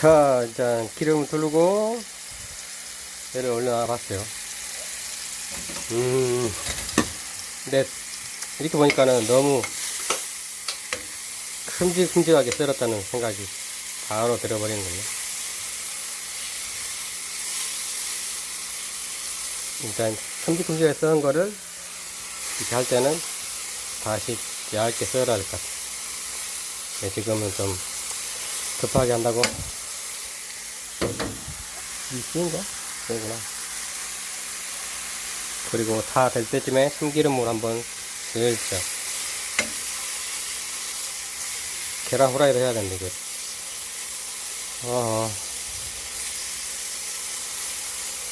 자, 일단 기름을 두르고 얘를 올려놔 봤어요. 음, 근데 이렇게 보니까는 너무 큼직큼직하게 썰었다는 생각이 바로 들어버리는군요. 일단 큼직큼직하게 썰은 거를 이렇게 할 때는 다시 얇게 썰어야 될 것 같아요. 네, 지금은 좀 급하게 한다고. 이인가 그구나. 그리고 다 될 때쯤에 참기름을 한번 슬쩍. 계란 후라이를 해야 되는데, 이게. 아.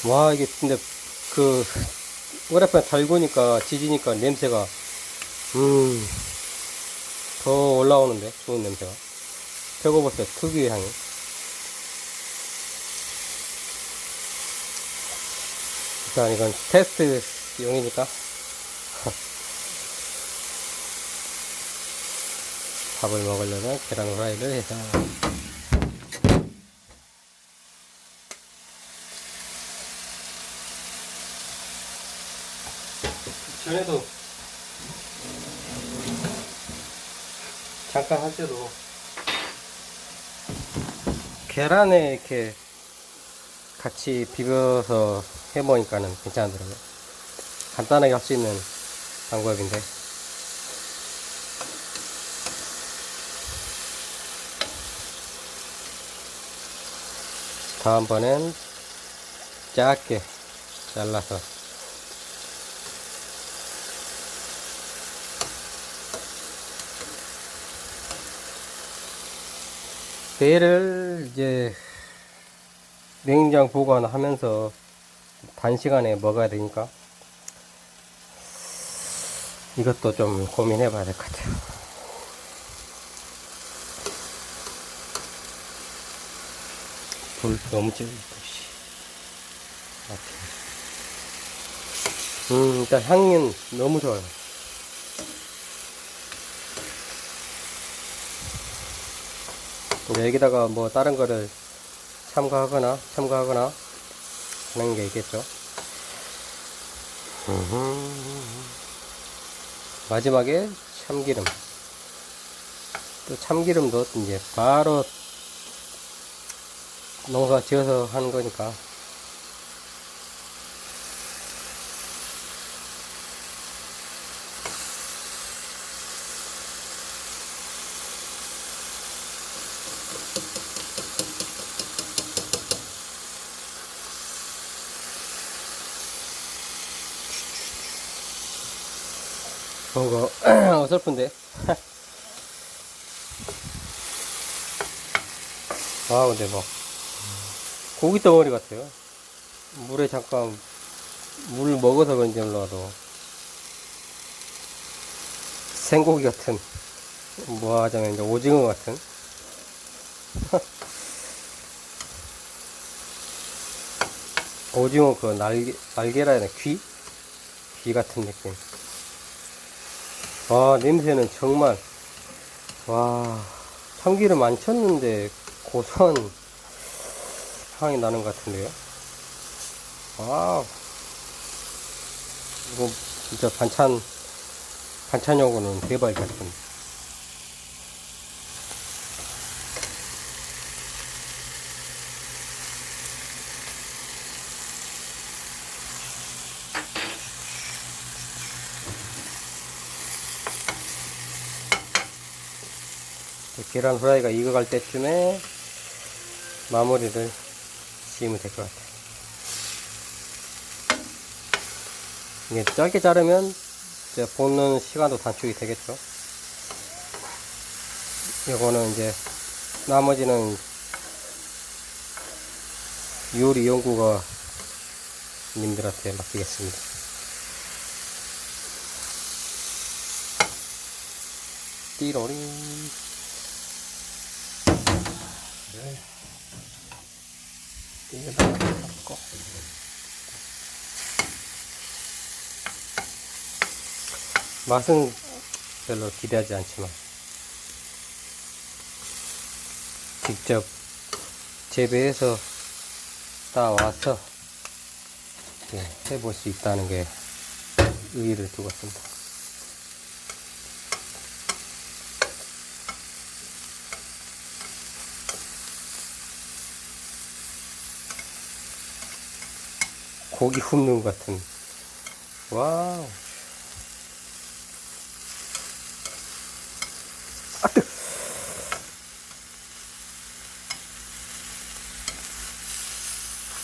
와, 이게 근데 그, 오랫동안 달구니까, 지지니까 냄새가, 음, 더 올라오는데, 좋은 냄새가. 펴고보세요, 특유의 향이. 일단 이건 테스트 용이니까. 밥을 먹으려면 계란 후라이를 해서. 전에도 잠깐 할 때도 계란에 이렇게 같이 비벼서 해보니까는 괜찮더라고요. 간단하게 할 수 있는 방법인데. 다음번엔 작게 잘라서 배를 이제 냉장 보관하면서 단시간에 먹어야 되니까 이것도 좀 고민해 봐야 될 것 같아요. 불 너무 찌르고 씨. 음, 일단 향은 너무 좋아요. 이제 여기다가 뭐 다른 거를 첨가하거나 첨가하거나 하는 게 있겠죠. 마지막에 참기름. 또 참기름도 이제 바로 농사 지어서 하는 거니까. 뭔가 어설픈데. 아 근데 뭐 고기 덩어리 같아요. 물에 잠깐 물 먹어서 그런지 몰라도 생고기 같은 뭐 하자면 이제 오징어 같은 오징어 그 날개 날개라 해야 되나 귀? 귀 같은 느낌. 와 냄새는 정말. 와 참기름 안 쳤는데 고소한 향이 나는 것 같은데요? 와 이거 진짜 반찬 반찬용으로는 것 같은데 계란 후라이가 익어갈 때쯤에 마무리를 지으면 될 것 같아요. 이게 짧게 자르면 이제 볶는 시간도 단축이 되겠죠. 이거는 이제 나머지는 요리 연구가 님들한테 맡기겠습니다. 띠로리. 넣고 맛은 별로 기대하지 않지만 직접 재배해서 따와서 예, 해볼 수 있다는 게 의의를 두고 있습니다. 고기 굽는 것 같은 와우 아 뜨.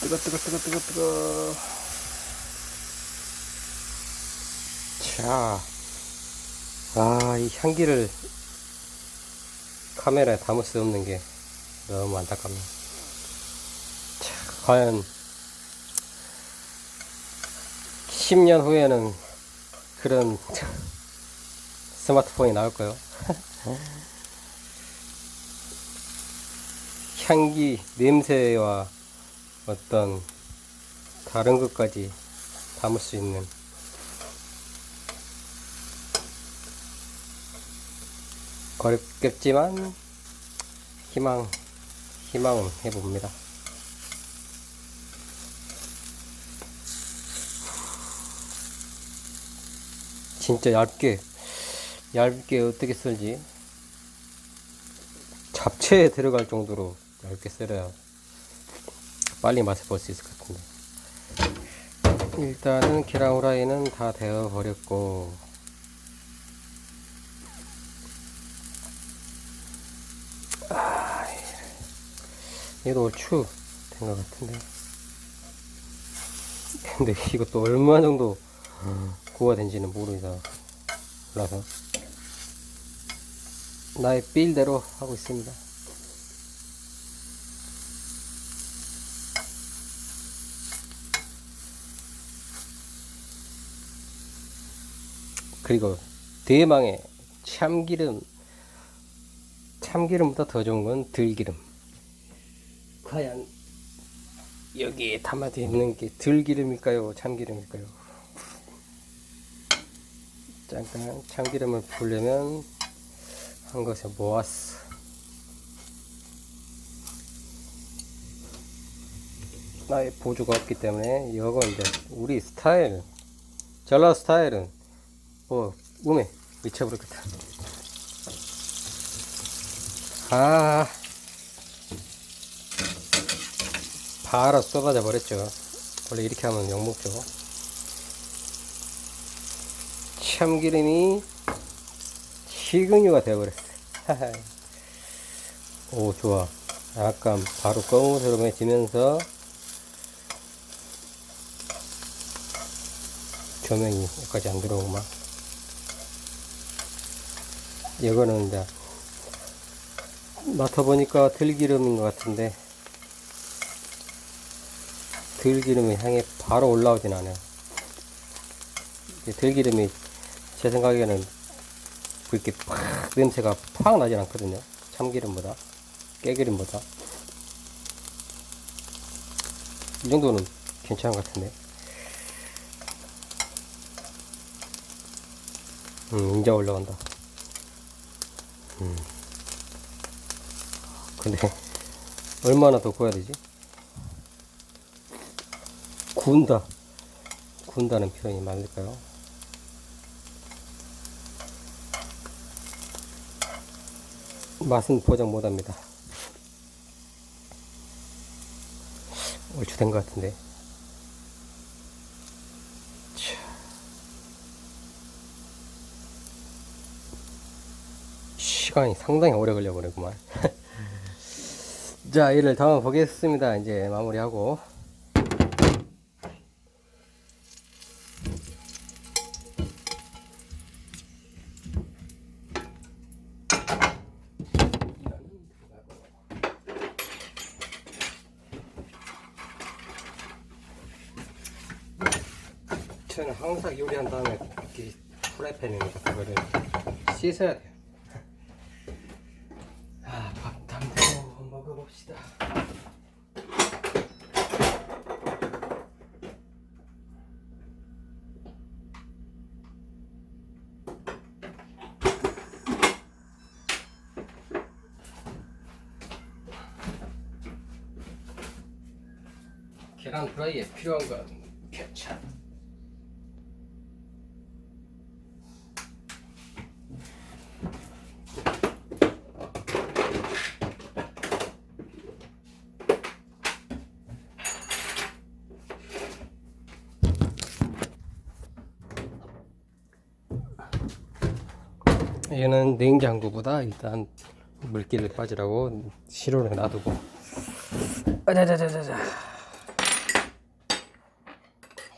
뜨거 뜨거 뜨거 뜨거 뜨거 자, 아, 이 향기를 카메라에 담을 수 없는 게 너무 안타깝네요. 자, 과연 10년 후에는 그런 스마트폰이 나올까요? 향기, 냄새와 어떤 다른 것까지 담을 수 있는 어렵겠지만 희망 희망은 해봅니다. 진짜 얇게 얇게 어떻게 썰지? 잡채에 들어갈 정도로 얇게 썰어야 빨리 맛을 볼 수 있을 것 같은데. 일단은 계란 후라이는 다 되어 버렸고 얘도 얼추 된 것 같은데 근데 이것도 얼마 정도 구워야 된지는 모르겠어 몰라서 나의 빌대로 하고 있습니다 그리고 대망의 참기름 참기름보다 더 좋은 건 들기름 과연 여기에 담아져 있는 게 들기름일까요? 참기름일까요? 잠깐 참기름을 부으려면 한 것에 모았어. 나의 보조가 없기 때문에 이건 이제 우리 스타일 전라 스타일은 뭐 음에 미쳐버렸겠다. 아. 바로 쏟아져 버렸죠. 원래 이렇게 하면 욕먹죠. 참기름이 식은유가 되어버렸어. 오, 좋아. 약간 바로 검은스름해지면서 조명이 여기까지 안 들어오구만. 이거는 이제 맡아보니까 들기름인 것 같은데 들기름이 향이 바로 올라오진 않아요. 들기름이 제 생각에는 그렇게 팍 냄새가 팍 나진 않거든요. 참기름보다 깨기름보다 이 정도는 괜찮은 것 같은데. 음, 이제 올라간다. 음. 근데 얼마나 더 구워야 되지? 구운다. 구운다는 표현이 맞을까요? 맛은 보장 못합니다. 얼추 된 것 같은데. 차. 시간이 상당히 오래 걸려 버리구만. 자, 이를 담아 보겠습니다. 이제 마무리하고. 저는 항상 요리한 다음에 이렇게 프라이팬에다가 그거를 씻어야 돼요. 아, 밥 담고 먹어봅시다. 계란 프라이에 필요한 건 얘는 냉장고보다 일단 물기를 빠지라고 실온에 놔두고. 아자자자자자.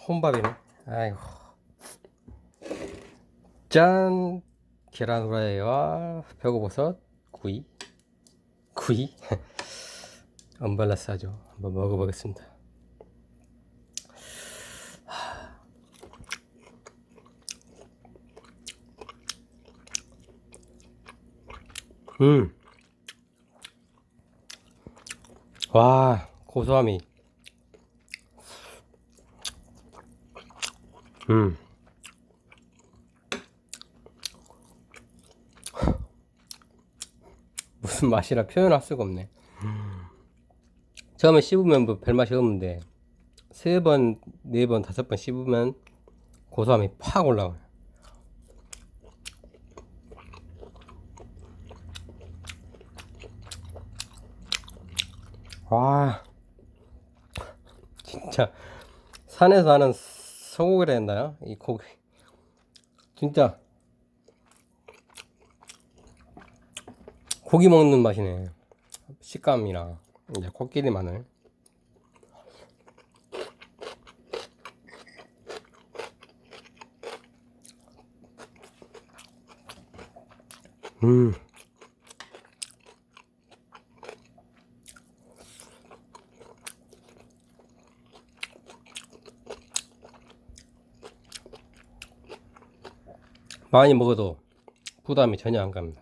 혼밥이네. 아이고. 짠. 계란 후라이와 표고버섯 구이. 구이. 언발라스 하죠. 한번 먹어보겠습니다 음. 와, 고소함이. 음. 무슨 맛이라 표현할 수가 없네. 처음에 씹으면 뭐 별 맛이 없는데, 세 번, 네 번, 다섯 번 씹으면 고소함이 팍 올라와요. 와 진짜. 산에서 하는 소고기라 했나요? 이 고기. 진짜. 고기 먹는 맛이네. 식감이랑 이제 코끼리 마늘. 음 많이 먹어도 부담이 전혀 안 갑니다.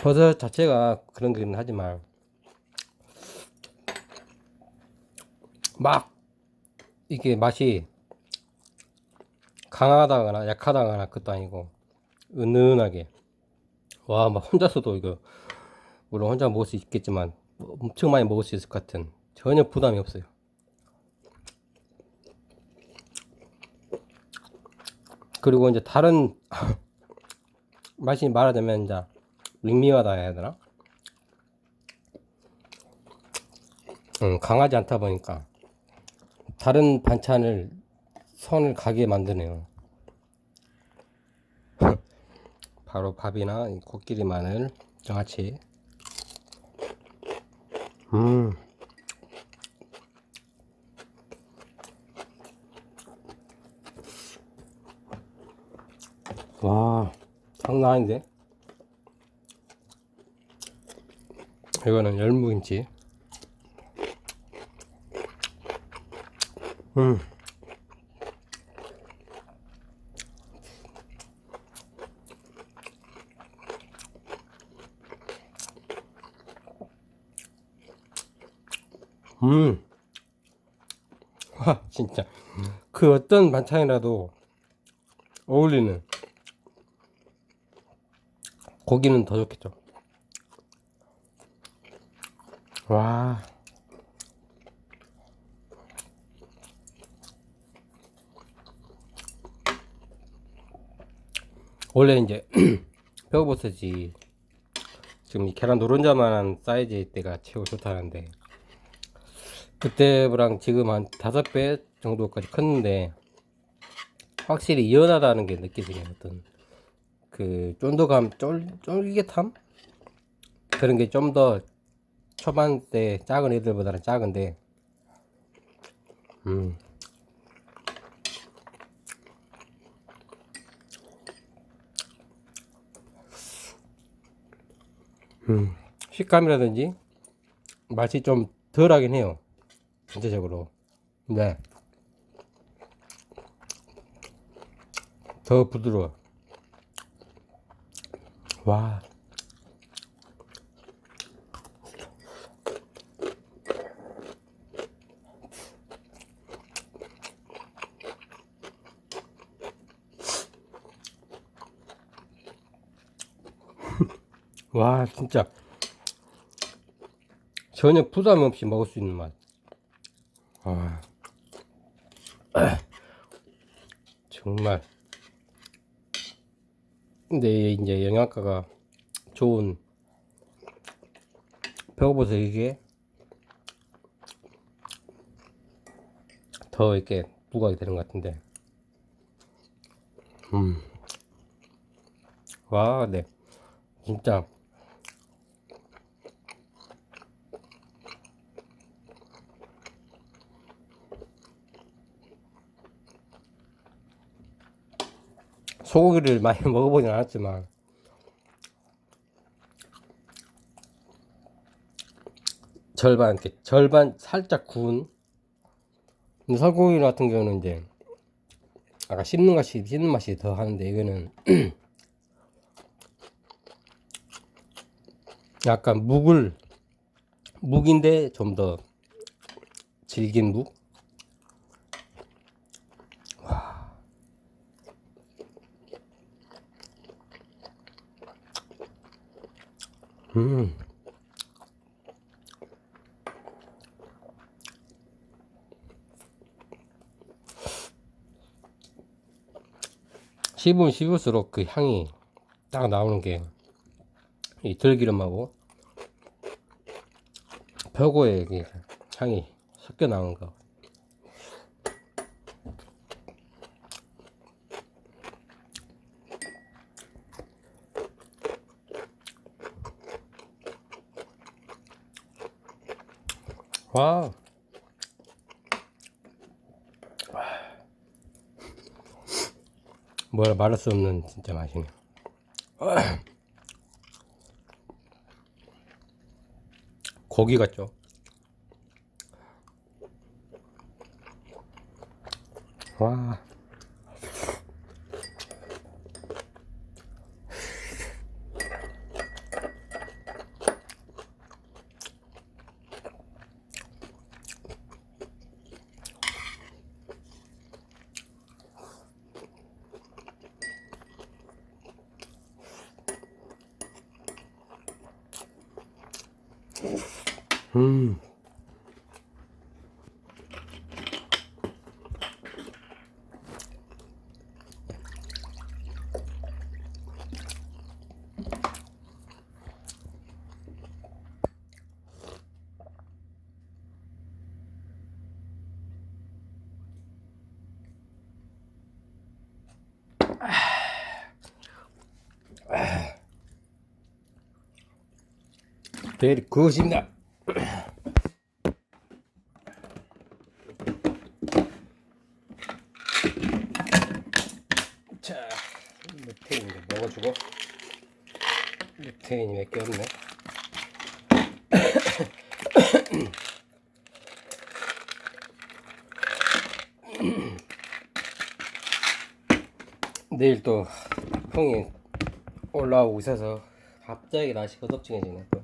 버섯 자체가 그런 거긴 하지만 막 이게 맛이 강하다거나 약하다거나 그것도 아니고 은은하게 와 막 혼자서도 이거 물론 혼자 먹을 수 있겠지만 엄청 많이 먹을 수 있을 것 같은 전혀 부담이 없어요. 그리고 이제 다른 맛이 말하자면 이제 밍밍하다 해야 되나? 음, 강하지 않다 보니까 다른 반찬을 손을 가게 만드네요. 바로 밥이나 이 코끼리 마늘, 장아찌. 음. 와, 장난 아닌데? 이거는 열무김치. 음. 음. 와, 진짜. 그 어떤 반찬이라도 어울리는 고기는 더 좋겠죠. 와. 원래 이제 표고버섯이 지금 이 계란 노른자만한 사이즈일 때가 최고 좋다는데 그때랑 지금 한 다섯 배 정도까지 컸는데 확실히 이연하다는 게 느껴지네요. 어떤 그 쫀득함, 쫄, 쫄깃함 그런 게 좀 더 초반 때 작은 애들보다는 작은데 음. 음, 식감이라든지 맛이 좀 덜하긴 해요. 전체적으로. 네. 더 부드러워. 와. 와, 진짜. 전혀 부담 없이 먹을 수 있는 맛. 아. 정말. 근데 이제 영양가가 좋은 배고파서 이게 더 이렇게 부각이 되는 것 같은데. 음. 와, 네. 진짜. 소고기를 많이 먹어보진 않았지만. 절반 이렇게 절반 살짝 구운. 살코기 같은 경우는 이제 아까 씹는 맛이 씹는 맛이 더 하는데 이거는 약간 묵을 묵인데 좀 더 질긴 묵 음. 씹으면 씹을수록 그 향이 딱 나오는 게 이 들기름하고 벼고의 그 향이 섞여 나오는 거. 와. 뭐라 말할 수 없는 진짜 맛이네. 고기 같죠? 와. 음. 베리 굿입니다. 자, 루테인 이제 먹어주고 루테인이 몇 개 없네. 내일 또 형이 올라오고 있어서 갑자기 날씨 거덥증해지네 또.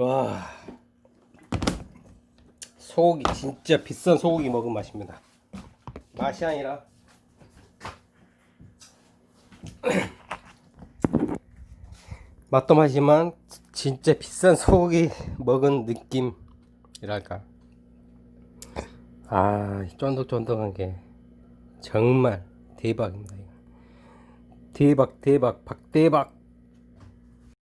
와. 소고기 진짜 비싼 소고기 먹은 맛입니다. 맛이 아니라. 맛도 맛이지만 진짜 비싼 소고기 먹은 느낌이랄까. 아 쫀득쫀득한 게 정말 대박입니다. 대박 대박 박대박